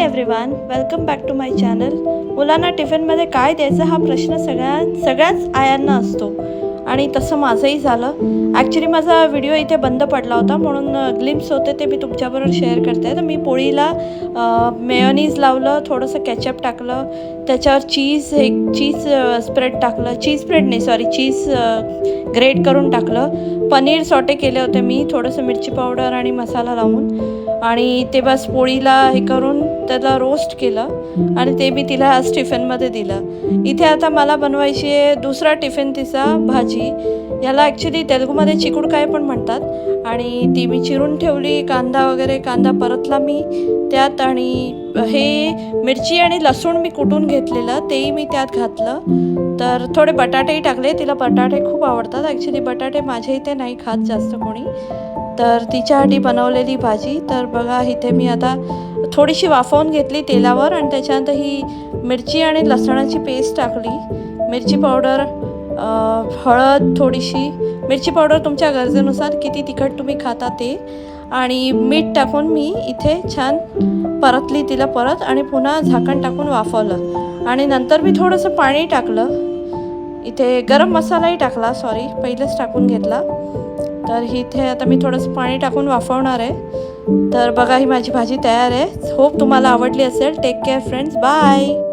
Everyone welcome back to my channel मुलांना टिफिनमध्ये काय द्यायचं हा प्रश्न सगळ्या सगळ्याच आयांना असतो. आणि तसं माझंही झालं. ॲक्च्युली माझा व्हिडिओ इथे बंद पडला होता. म्हणून ग्लिम्स होते ते मी तुमच्याबरोबर शेअर करते. तर मी पोळीला मेयोनीज लावलं थोडंसं कॅचअप टाकलं. त्याच्यावर चीज एक चीज स्प्रेड टाकलं. चीज स्प्रेड नाही सॉरी चीज ग्रेट करून टाकलं. पनीर सॉटे केले होते मी थोडंसं मिरची पावडर आणि मसाला लावून. आणि ते बस पोळीला हे करून त्याला रोस्ट केलं आणि ते मी तिला आज टिफिनमध्ये दिलं. इथे आता मला बनवायची आहे दुसरा टिफिन तिचा भाजी. याला ॲक्च्युली तेलुगूमध्ये चिकूड काय पण म्हणतात. आणि ती मी चिरून ठेवली कांदा वगैरे कांदा परतला मी त्यात आणि हे मिरची आणि लसूण मी कुटून घेतलेलं तेही मी त्यात घातलं. तर थोडे बटाटेही टाकले तिला बटाटे खूप आवडतात. ॲक्च्युली बटाटे माझ्या इथे नाही खात जास्त कोणी. तर तिच्यासाठी बनवलेली भाजी. तर बघा इथे मी आता थोडीशी वाफवून घेतली तेलावर आणि त्याच्यानंतर ही मिरची आणि लसणाची पेस्ट टाकली. मिरची पावडर हळद थोडीशी मिरची पावडर तुमच्या गरजेनुसार किती तिखट तुम्ही खाता ते. आणि मीठ टाकून मी इथे छान परतली तिला परत आणि पुन्हा झाकण टाकून वाफवलं. आणि नंतर मी थोडंसं पाणी टाकलं. इथे गरम मसालाही टाकला सॉरी पहिलेच टाकून घेतला. तर इथे आता मी थोडंसं पाणी टाकून वाफवणार आहे. तर बघा ही माझी भाजी तयार आहे. होप तुम्हाला आवडली असेल. Take care friends bye